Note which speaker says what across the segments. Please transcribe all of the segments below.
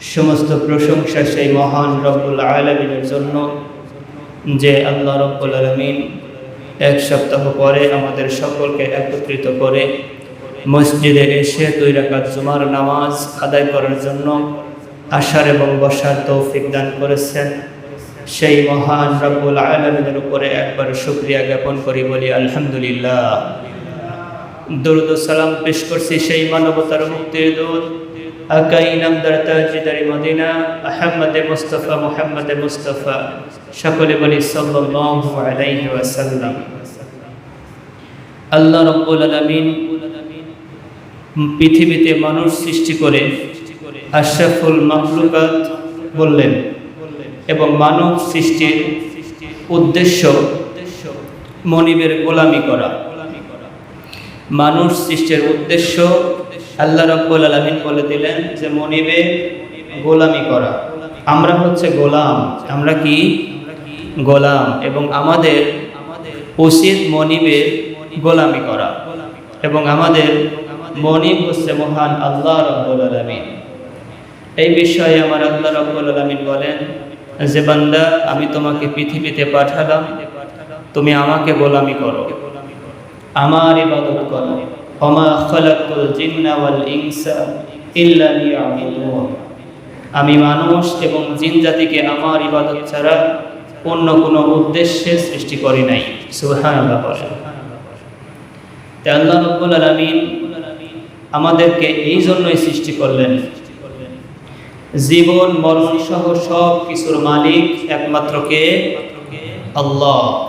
Speaker 1: সমস্ত প্রশংসা সেই মহান রব্বুল আলমিনের জন্য যে আল্লাহ রব্বুল আলমিন এক সপ্তাহ পরে আমাদের সকলকে একত্রিত করে মসজিদে এসে দুই রাকাত জুমার নামাজ আদায় করার জন্য আসার এবং বসার তৌফিক দান করেছেন। সেই মহান রব্বুল আলমিনের উপরে একবার শুক্রিয়া জ্ঞাপন করি, বলি আলহামদুলিল্লাহ। দরুদ সালাম পেশ করছি সেই মানবতার মুক্তির দূত আকাই নামদার তাজিদারি মদিনা, আহমদ মুস্তফা, মুহাম্মদ মুস্তফা, সকলে বলি সাল্লাল্লাহু আলাইহি ওয়াসাল্লাম। আল্লাহ আলামিন পৃথিবীতে মানুষ সৃষ্টি করে আশরাফুল মাখলুকাত বললেন এবং মানব সৃষ্টির উদ্দেশ্য মনিবের গোলামি করা। মানুষ সৃষ্টির উদ্দেশ্য আল্লাহ রব্বুল আলমিন বলে দিলেন যে মনিবে গোলামি করা। আমরা হচ্ছে গোলাম। আমরা কি? গোলাম। এবং আমাদের উচিত মনিবে গোলামি করা। এবং আমাদের মনিব হচ্ছে মহান আল্লাহ রব্বুল আলমিন। এই বিষয়ে আমার আল্লাহ রব্বুল আলমিন বলেন যে, বান্দা, আমি তোমাকে পৃথিবীতে পাঠালাম। তুমি আমাকে গোলামি করো। আমার ইবাদত করো। আমি মানুষ এবং জিন জাতিকে আমার ইবাদত ছাড়া অন্য কোনো উদ্দেশ্যে সৃষ্টি করি নাই। আলামিন আমাদেরকে এই জন্যই সৃষ্টি করলেন। জীবন, মরণ সহ সব কিছুর মালিক একমাত্র কে? আল্লাহ।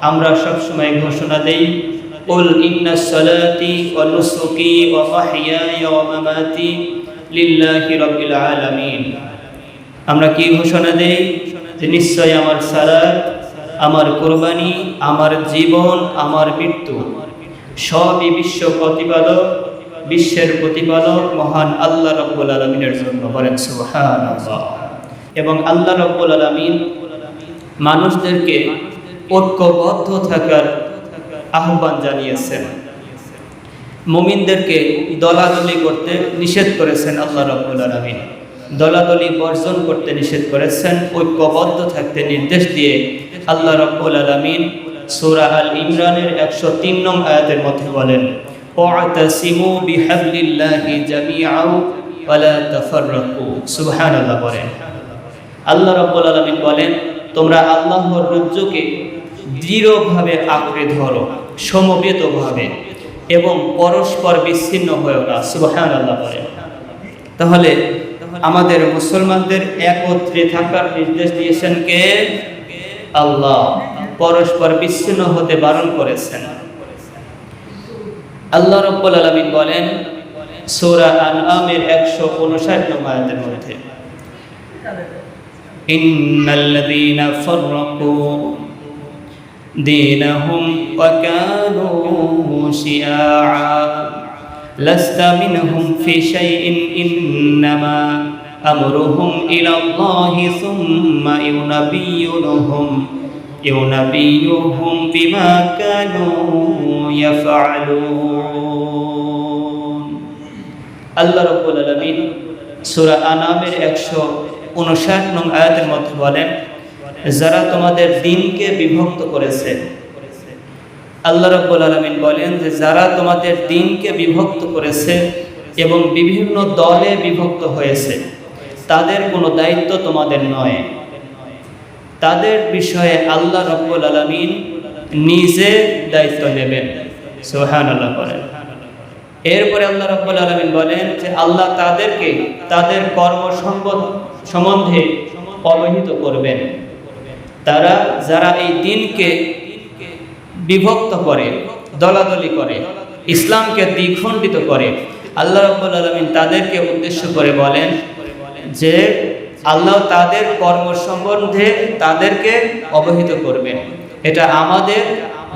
Speaker 1: আমরা সবসময় ঘোষণা দেই قل إن صلاتي ونسكي ومحياي ومماتي لله رب العالمين আমরা কি ঘোষণা দেই যে নিশ্চয় আমার সালাত আমার কোরবানি আমার জীবন আমার মৃত্যু সবই বিশ্ব প্রতিপালক বিশ্বের প্রতিপালক মহান আল্লাহ রব্বুল আলমিনের জন্য বলেন সুবহানাল্লাহ এবং আল্লাহ রব্বুল আলমিন মানুষদেরকে ঐক্যবদ্ধ থাকার আহ্বান জানিয়েছেন। মুমিনদেরকে দলাদলি করতে নিষেধ করেছেন আল্লাহ রব্বুল আলমিন। দলাদলি বর্জন করতে নিষেধ করেছেন, ঐক্যবদ্ধ থাকতে নির্দেশ দিয়ে আল্লাহ রব্বুল আলমিন সুরা আল ইমরানের একশো তিন নং আয়াতের মধ্যে বলেন বলেন। আল্লাহ রাব্বুল আলামিন বলেন, তোমরা আল্লাহর রজ্জুকে দৃঢ়ভাবে আঁকড়ে ধরো, সমবেতভাবে এবং পরস্পর বিচ্ছিন্ন হয়েও না, সুবহানাল্লাহ বলেন তাহলে আমাদের মুসলমানদের একত্রে থাকার নির্দেশ দিয়েছেন কে? আল্লাহ। পরস্পর বিচ্ছিন্ন হতে বারণ করেছেন। আল্লাহ রব্বুল আলমিন বলেন, সৌরা আনআমের একশো উনষাট নম্বর মধ্যে, ইন্নাল্লাযীনা دينهم وكانوا شيعا لست منهم في شيء إنما أمرهم إلى الله ثم ينبيهم ينبيهم بما كانوا يفعلون الله رب العالمين سورة أنامر 159 نم آيات المطلوبة যারা তোমাদের দিনকে বিভক্ত করেছে। আল্লাহ রব্বুল আলামিন বলেন যে, যারা তোমাদের দিনকে বিভক্ত করেছে এবং বিভিন্ন দলে বিভক্ত হয়েছে, তাদের কোনো দায়িত্ব তোমাদের নয়। তাদের বিষয়ে আল্লাহ রব্বুল আলমিন নিজে দায়িত্ব নেবেন। সোহান আল্লাহ বলেন। এরপরে আল্লাহ রব্বুল আলমিন বলেন যে, আল্লাহ তাদেরকে তাদের কর্ম সম্বন্ধে অবহিত করবেন। তারা যারা এই দিনকে বিভক্ত করে, দলাদলি করে, ইসলামকে দ্বিখণ্ডিত করে, আল্লাহ রব্বুল আলমিন তাদেরকে উদ্দেশ্য করে বলেন যে আল্লাহ তাদের কর্ম সম্বন্ধে তাদেরকে অবহিত করবেন। এটা আমাদের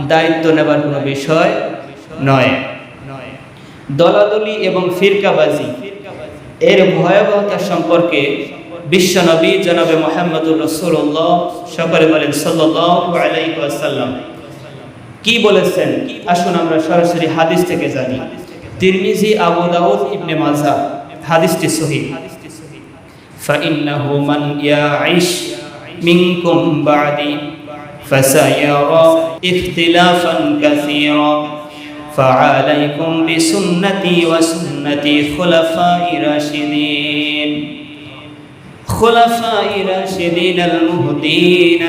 Speaker 1: দায়িত্ব নেবার কোনো বিষয় নয়। দলাদলি এবং ফিরকাবাজি এর ভয়াবহতা সম্পর্কে বিশ্বনবী জনাবে মোহাম্মদুর রসুল্লাহ সকলে বলেন সাল্লাহ আলাইসাল্লাম কি বলেছেন আসুন আমরা সরাসরি হাদিস থেকে জানি তিরমিজি আবু দাউদ ইবনে মাজা হাদিসটি সহি فإنه من يعش منكم بعدي فسيرى اختلافا كثيرا فعليكم بسنتي وسنة خلفاء راشدين خلفاء راشدين المهدين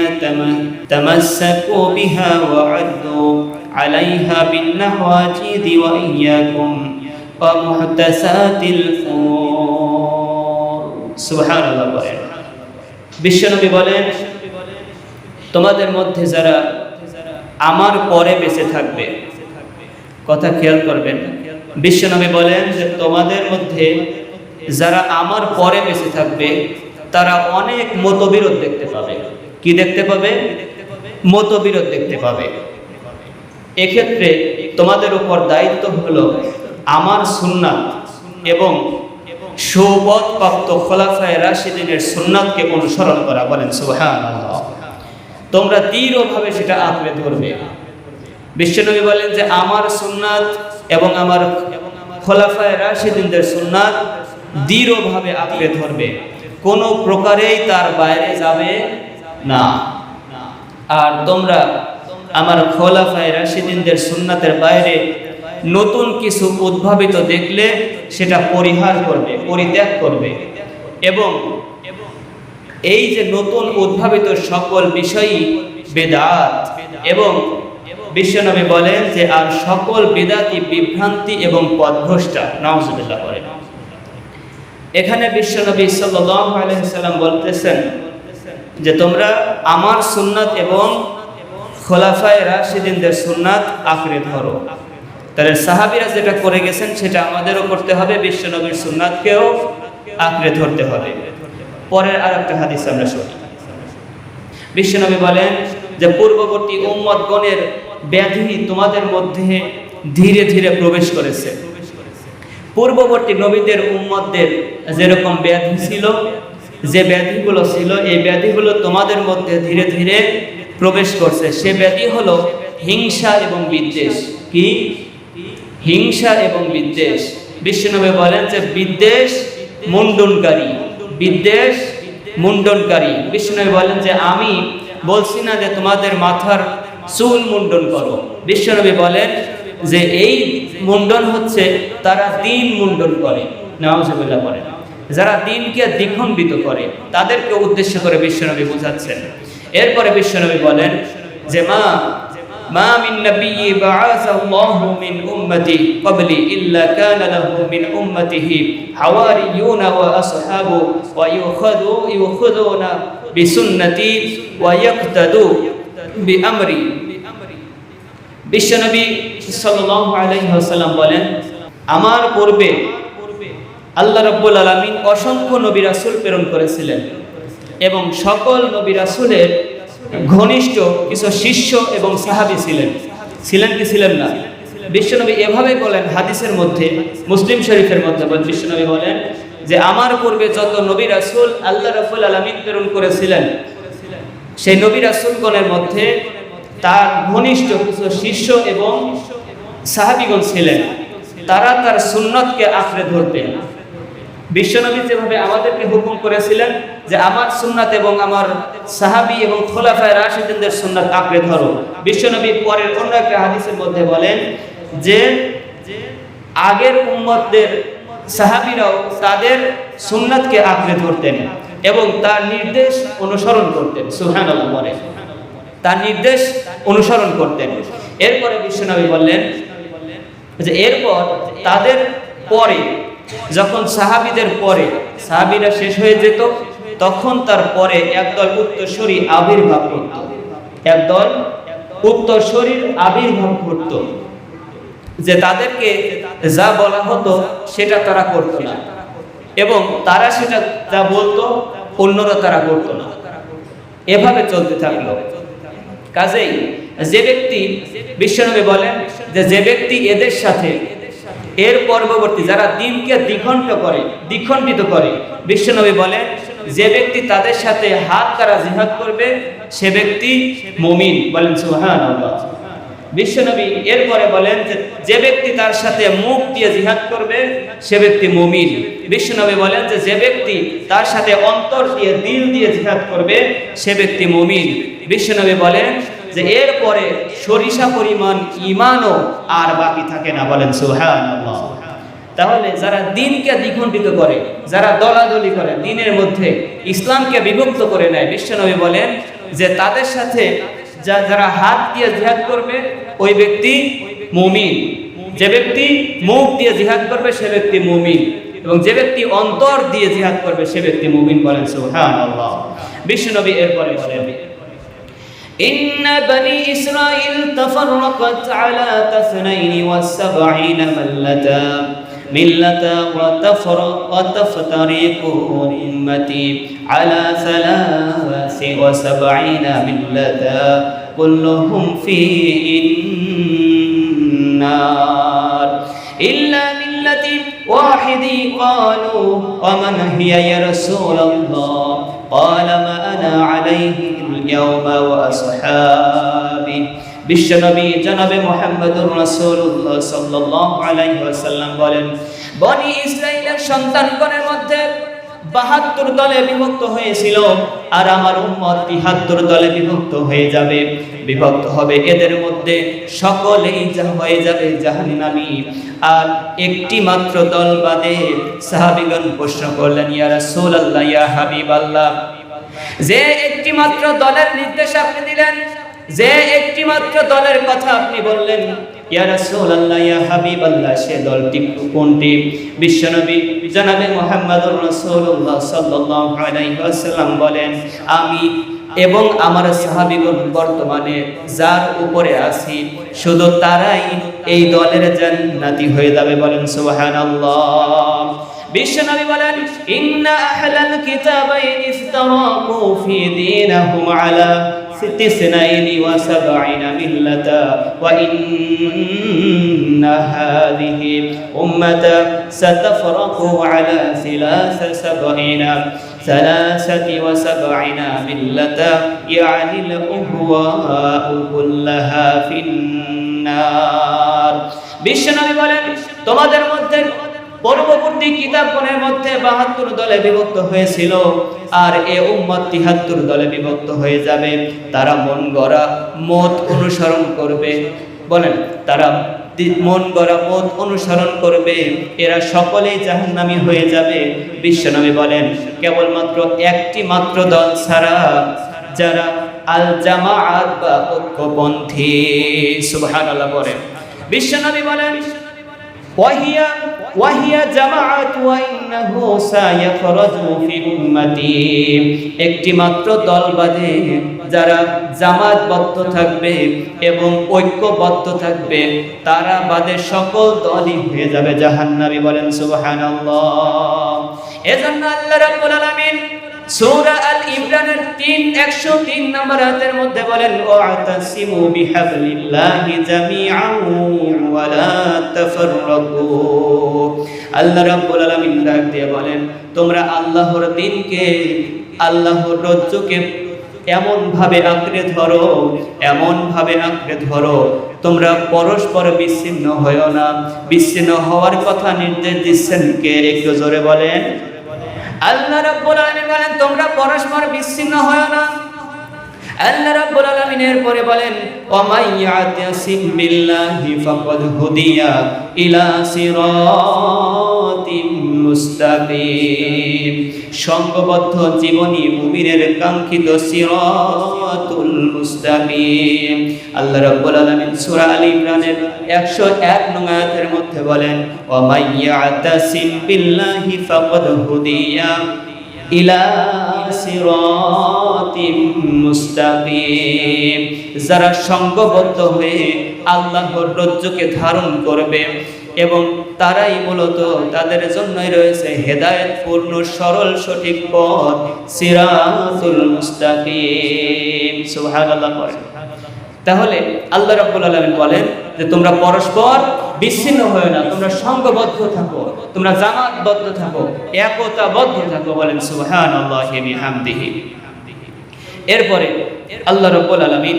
Speaker 1: تمسكوا بها وعدوا عليها بالنواجذ وإياكم ومحدثات الأمور سبحان الله বলেন বিশ্বনবী বলেন তোমাদের মধ্যে যারা আমার পরে বেঁচে থাকবে কথা খেয়াল করবেন বিশ্বনবী বলেন যে তোমাদের মধ্যে যারা আমার পরে বেঁচে থাকবে তারা অনেক মতবিরোধ দেখতে পাবে। কি দেখতে পাবে? মতবিরোধ দেখতে পাবে। এক্ষেত্রে তোমাদের উপর দায়িত্ব হলো আমার সুন্নাত এবং সৌবত প্রাপ্ত খোলাফায় রাশিদিনের সুন্নাতকে অনুসরণ করা। বলেন সুহান তোমরা দৃঢ়ভাবে সেটা আঁকড়ে ধরবে। বিশ্বনবী বলেন যে, আমার সুন্নাত এবং আমার খোলাফায় রাশিদিনদের সুন্নাত দৃঢ়ভাবে আঁকড়ে ধরবে। কোনো প্রকারেই তার বাইরে যাবে না। আর তোমরা আমার খোলাফায় রাশিদিনদের সুন্নাতের বাইরে নতুন কিছু উদ্ভাবিত দেখলে সেটা পরিহার করবে, পরিত্যাগ করবে। এবং এই যে নতুন উদ্ভাবিত সকল বিষয়ই বেদাত। এবং বিশ্বনবী বলেন যে, আর সকল বেদাতি বিভ্রান্তি এবং পদভ্রষ্টা নওয়াজুবিল্লাহ করেন এখানে বিশ্বনবী সাল্লাম বলতেছেন যে তোমরা আমার সুন্নাত এবং খোলাফায় রাশিদিনদের সুন্নাত আঁকড়ে ধরো। তাহলে সাহাবিরা যেটা করে গেছেন সেটা আমাদেরও করতে হবে বিশ্বনবীর সুন্নাতকেও আঁকড়ে ধরতে হবে। পরের আর একটা হাদিস আমরা শুনি। বিশ্বনবী বলেন যে পূর্ববর্তী উম্মতগণের ব্যাধি তোমাদের মধ্যে ধীরে ধীরে প্রবেশ করেছে। পূর্ববর্তী নবীদের উম্মতদের যেরকম ব্যাধি ছিল, যে ব্যাধিগুলো ছিল, এই ব্যাধিগুলো তোমাদের মধ্যে ধীরে ধীরে প্রবেশ করছে। সে ব্যাধি হলো হিংসা এবং বিদ্বেষ। কি? হিংসা এবং বিদ্বেষ। বিশ্বনবী বলেন যে বিদ্বেষ মুন্ডনকারী। বিদ্বেষ মুন্ডনকারী। বিশ্বনবী বলেন যে আমি বলছি না যে তোমাদের মাথার চুল মুন্ডন করো। বিশ্বনবী বলেন যে এই মুন্ডন হচ্ছে, তারা দিন মুন্ডন করে নওয়াজবিল্লাহ করেন যারা দিনকে দ্বিখণ্ডিত করে, তাদেরকে উদ্দেশ্য করে বিশ্বনবী বোঝাচ্ছেন। এরপরে বিশ্বনবী বলেন যে মা মা ইল্লা ওয়া বিশ্বনবী ওয়াসাল্লাম বলেন, আমার পূর্বে আল্লাহ রাব্বুল আলামিন অসংখ্য নবী রাসূল প্রেরণ করেছিলেন এবং সকল নবী রাসূলের ঘনিষ্ঠ কিছু শিষ্য এবং সাহাবী ছিলেন। ছিলেন কি ছিলেন না? বিশ্বনবী এভাবে বলেন হাদিসের মধ্যে, মুসলিম শরীফের মধ্যে বিশ্বনবী বলেন যে, আমার পূর্বে যত নবী রাসূল আল্লাহ রাব্বুল আলামিন প্রেরণ করেছিলেন, সেই নবী রাসূলগণের মধ্যে তার ঘনিষ্ঠ কিছু শিষ্য এবং সাহাবিগণ ছিলেন। তারা তার সুন্নতকে আঁকড়ে ধরতেন। বিশ্বনবী যেভাবে আমাদেরকে হুকুম করেছিলেন যে আমার সুন্নাত এবং আমার সাহাবি এবং খোলাফায় রাশিদিনদের সুন্নাত আঁকড়ে ধরো। বিশ্বনবী পরের অন্য একটা হাদিসের মধ্যে বলেন যে আগের উম্মতদের সাহাবিরাও তাদের সুন্নাতকে আঁকড়ে ধরতেন এবং তার নির্দেশ অনুসরণ করতেন। সুহান বলে তার নির্দেশ অনুসরণ করতেন। এরপরে বিশ্বনবী বললেন যে এরপর তাদের পরে, যখন সাহাবিদের পরে, সাহাবিরা শেষ হয়ে যেত, তখন তার পরে একদল উত্তরসূরি আবির্ভাব করত একদল উত্তরসূরির আবির্ভাব করত যে তাদেরকে যা বলা হতো, সেটা তারা করত না। এবং তারা সেটা যা বলতো, অন্যরা তারা করত না। এভাবে চলতে থাকল। কাজেই যে ব্যক্তি বিশ্বনবী বলেন যে যে ব্যক্তি এদের সাথে, এর পরবর্তী যারা দিনকে দ্বিখণ্ড করে, দ্বিখণ্ডিত করে, বিশ্বনবী বলেন যে ব্যক্তি তাদের সাথে হাত তারা জিহাদ করবে, সে ব্যক্তি মমিন। বলেন সুহান বিশ্বনবী এরপরে বলেন যে যে ব্যক্তি তার সাথে মুখ দিয়ে জিহাদ করবে, সে ব্যক্তি মুমিন। বিশ্বনবী বলেন যে যে ব্যক্তি তার সাথে অন্তর দিয়ে, দিল দিয়ে জিহাদ করবে, সে ব্যক্তি মুমিন। বিশ্বনবী বলেন যে, এরপরে সরিষা পরিমাণ ইমানও আর বাকি থাকে না। বলেন, সুবহানাল্লাহ। তাহলে যারা দিনকে দ্বিখণ্ডিত করে, যারা দলাদলি করে, দিনের মধ্যে ইসলামকে বিভক্ত করে নেয়, বিশ্বনবী বলেন যে, তাদের সাথে যা যারা হাত দিয়ে জিহাদ করবে ওই ব্যক্তি মুমিন যে ব্যক্তি মুখ দিয়ে জিহাদ করবে সে ব্যক্তি মুমিন এবং যে ব্যক্তি অন্তর দিয়ে জিহাদ করবে সে ব্যক্তি মুমিন বলেন সুবহানাল্লাহ বিশ্বনবী এরপরে বলেন إن بني إسرائيل تفرقت على تثنين والسبعين ملة ملة وتفترق أمتي على ثلاث وسبعين ملة كلهم في النار إلا ملة واحد قالوا ومن هي يا رسول الله قال ما أنا عليه اليوم وأصحابي বিশ্বনবী জনাবে মোহাম্মদুর রাসূলুল্লাহ সাল্লাল্লাহু আলাইহি ওয়াসাল্লাম বলেন, বনি ইসরাইলের সন্তানগণের মধ্যে বাহাত্তর দলে বিভক্ত হয়েছিল আর আমার উম্মত তিহাত্তর দলে বিভক্ত হয়ে যাবে। বিভক্ত হবে এদের মধ্যে সকলেই যা হয়ে যাবে জাহান্নামী। আর একটি মাত্র দল বাদে সাহাবিগণ প্রশ্ন করলেন, ইয়া রাসূলুল্লাহ, ইয়া হাবিবাল্লাহ? যে একটি মাত্র দলের নির্দেশ আপনি দিলেন যে একটি মাত্র দলের কথা আপনি বললেন সে দলটি কোনটি? বিশ্বনবী বলেন, আমি এবং আমার সাহাবীগণ বর্তমানে যার উপরে আছি, শুধু তারাই এই দলের জান্নাতি হয়ে যাবে বলেন সুবহানাল্লাহ। বিশ্বনবী বলেন تسنين وسبعين ملة وإن هذه أمة ستفرق على ثلاث سبعين ثلاثة وسبعين ملة يعني الأهواء كلها في النار বিশ্বনবী বলেন তোমাদের মধ্যে পূর্ববর্তী কিতাবগণের মধ্যে বাহাত্তর দলে বিভক্ত হয়েছিল। আর এ উম্মত তিহাত্তর দলে বিভক্ত হয়ে যাবে। তারা মন গড়া মত অনুসরণ করবে। বলেন, তারা মন গড়া মত অনুসরণ করবে। এরা সকলেই জাহান্নামী হয়ে যাবে। বিশ্বনবী বলেন, কেবলমাত্র একটি মাত্র দল ছাড়া যারা আল জামাআত বা ঐক্যপন্থী। সুবহানাল্লাহ বলেন। বিশ্বনবী বলেন وهي وهي جماعة وإنه سيخرج في أمتي একটি মাত্র দল বাদে যারা জামাতবদ্ধ থাকবে এবং ঐক্যবদ্ধ থাকবে তারা বাদে সকল দলই হয়ে যাবে জাহান্নামী বলেন সুবহানাল্লাহ এজন্য আল্লাহ রাব্বুল আলামিন সূরা আল ইমরানের 3 103 নম্বর আয়াতের মধ্যে বলেন, ওয়াতাসিমু বিহাবলিল্লাহি জামিআন ওয়া লা তাফাররাকু। আল্লাহ রাব্বুল আলামিন ডাক দিয়ে বলেন, তোমরা আল্লাহর দ্বীনকে আল্লাহর রজ্জুকে এমন ভাবে আঁকড়ে ধরো এমন ভাবে আঁকড়ে ধরো, তোমরা পরস্পর বিচ্ছিন্ন হয়েও না। বিচ্ছিন্ন হওয়ার কথা নির্দেশ দিচ্ছেন কে? একটু জোরে বলেন। আল্লাহ রাব্বুল আলামিন বলেন, তোমরা পরস্পর বিচ্ছিন্ন হয় না। আল্লাহ রাব্বুল আলামিন এরপরে বলেন ওয়া মাই ইয়াতাসিম বিল্লাহি ফাকাদ হুদিয়া ইলা সিরাতিম মুস্তাকিম। সংঘবদ্ধ জীবনী মুমিনের কাঙ্ক্ষিত সিরাতুল মুস্তাকিম। আল্লাহ রাব্বুল আলামিন সূরা আল ইমরানের 101 নং আয়াতের মধ্যে বলেন ওয়া মাই ইয়াতাসিম বিল্লাহি ফাকাদ হুদিয়া ইলা সিরাতিম মুস্তাকিম। যারা সংঘবদ্ধ হয়ে আল্লাহর রজ্জুকে ধারণ করবে এবং তারাই মূলত তাদের জন্যই রয়েছে হেদায়েত পূর্ণ সরল, সঠিক পথ, সিরাতুল মুস্তাকিম। সুবহানাল্লাহ তাহলে আল্লাহ রাব্বুল আলামিন বলেন যে, তোমরা পরস্পর বিচ্ছিন্ন হয়ে না, তোমরা সংঘবদ্ধ থাকো, তোমরা জামাতবদ্ধ থাকো, একতাবদ্ধ থাকো। বলেন, সুবহানাল্লাহি বিহামদিহি। এরপরে আল্লাহ রাব্বুল আলামিন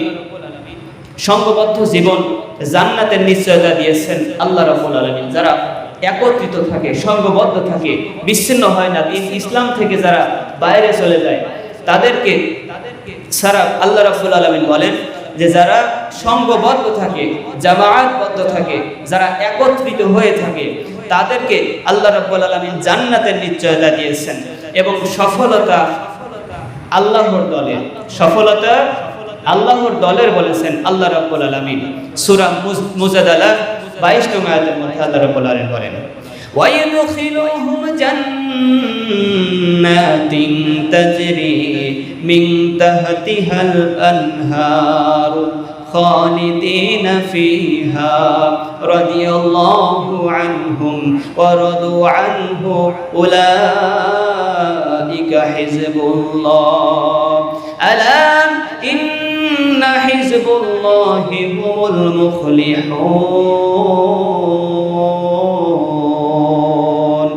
Speaker 1: সঙ্গবদ্ধ জীবন জান্নাতের নিশ্চয়তা দিয়েছেন আল্লাহ রাব্বুল আলামিন। যারা একত্রিত থাকে, সঙ্গবদ্ধ থাকে, বিচ্ছিন্ন হয় না, দিন ইসলাম থেকে যারা বাইরে চলে যায়, তাদেরকে সারা আল্লাহ রাব্বুল আলামিন বলেন যে যারা সঙ্গবদ্ধ থাকে, জামায়াতবদ্ধ থাকে, যারা একত্রিত হয়ে থাকে, তাদেরকে আল্লাহ রাব্বুল আলামিন জান্নাতের নিশ্চয়তা দিয়েছেন এবং সফলতা আল্লাহর দলের সফলতা আল্লাহর দলের বলেছেন আল্লাহ রাব্বুল আলামিন সূরা মুজ- মুজাদালা 22 নং আয়াতের মধ্যে আল্লাহ রাব্বুল আলামিন বলেন ويدخلهم جنات تجري من تحتها الأنهار خالدين فيها رضي الله عنهم ورضوا عنه أولئك حزب الله ألا إن حزب الله هم المفلحون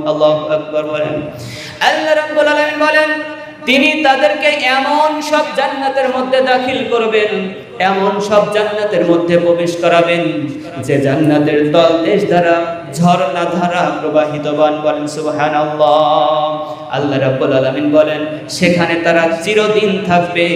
Speaker 1: الله أكبر বলেন আল্লাহ রাব্বুল আলামিন বলেন তিনি তাদেরকে এমন সব জান্নাতের মধ্যে দাখিল করবেন এমন সব জান্নাতের মধ্যে প্রবেশ করাবেন। যে জান্নাতের তল দেশ দ্বারা ঝর্ণা ধারা প্রবাহিতবান বলেন সুবহানাল্লাহ। আল্লাহ রাব্বুল আলামিন বলেন, সেখানে তারা চিরদিন থাকবে।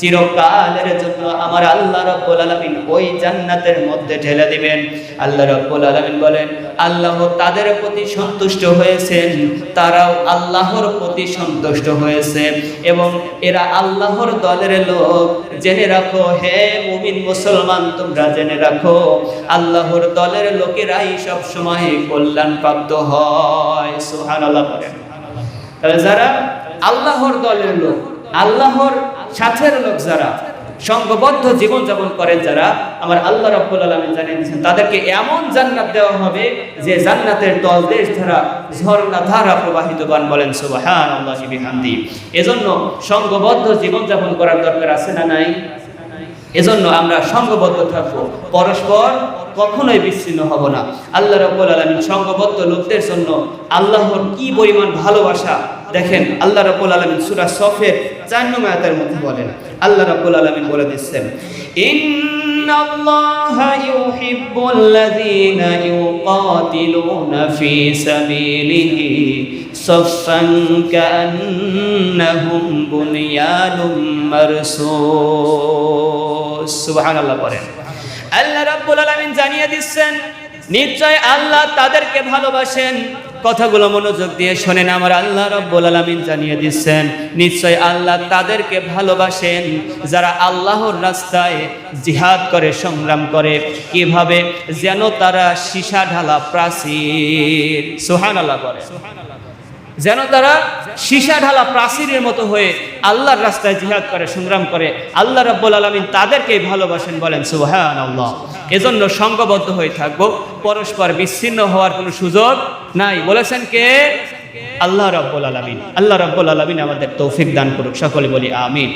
Speaker 1: চিরকালের জন্য আমার আল্লাহ রাব্বুল আলামিন ওই জান্নাতের মধ্যে ঢেলে দিবেন। আল্লাহ রাব্বুল আলামিন বলেন, আল্লাহ তাদের প্রতি সন্তুষ্ট হয়েছেন। তারাও আল্লাহর প্রতি সন্তুষ্ট হয়েছে এবং এরা আল্লাহর দলের লোক। জেনে রাখো, হে মুমিন মুসলমান, তোমরা জেনে রাখো, আল্লাহর দলের লোকেরাই সব সময় কল্যাণ প্রাপ্ত হয়। সুবহানাল্লাহ বলেন। তাহলে যারা আল্লাহর দলের লোক, আল্লাহর সাথের লোক যারা সংঘবদ্ধ জীবনযাপন করেন যারা, আমার আল্লাহ রাব্বুল আলামিন জানিয়ে তাদেরকে এমন জান্নাত দেওয়া হবে যে জান্নাতের তল দেশ ধারা ঝর্ণা ধারা প্রবাহিত গান বলেন, সুবহানাল্লাহি বিহামদি। এজন্য সংঘবদ্ধ জীবন যাপন করার দরকার আছে না নাই? এজন্য আমরা সঙ্গবদ্ধ থাকব। পরস্পর কখনোই বিচ্ছিন্ন হব না। আল্লাহ রব্বুল আলমী সঙ্গবদ্ধ লোকদের জন্য আল্লাহর কি পরিমাণ ভালোবাসা দেখেন, আল্লাহ রাব্বুল আলামিন সূরা সফের 4 নম্বর আয়াতের মধ্যে বলেন, আল্লাহ রাব্বুল আলামিন বলে দিচ্ছেন আলামিন জানিয়ে দিচ্ছেন নিশ্চয় আল্লাহ তাদেরকে ভালোবাসেন। কথাগুলো মনোযোগ দিয়ে শোনেন, আমার আল্লাহ রব্বুল আলামিন জানিয়ে দিচ্ছেন, নিশ্চয় আল্লাহ তাদেরকে ভালোবাসেন। যারা আল্লাহর রাস্তায় জিহাদ করে, সংগ্রাম করে, কীভাবে যেন তারা সীসা ঢালা প্রাচীর সোহান আল্লাহ করে যেন তারা সীসা ঢালা প্রাচীরের মতো হয়ে আল্লাহর রাস্তায় জিহাদ করে, সংগ্রাম করে। আল্লাহ রাব্বুল আলমিন তাদেরকেই ভালোবাসেন, বলেন সুবহান আল্লাহ এজন্য সংঘবদ্ধ হয়ে থাকব। পরস্পর বিচ্ছিন্ন হওয়ার কোনো সুযোগ নাই। বলেছেন কে? আল্লাহ রব্বুল আলমিন। আল্লাহ রব্বুল আলমিন আমাদের তৌফিক দান করুক। সকলে বলি, আমিন।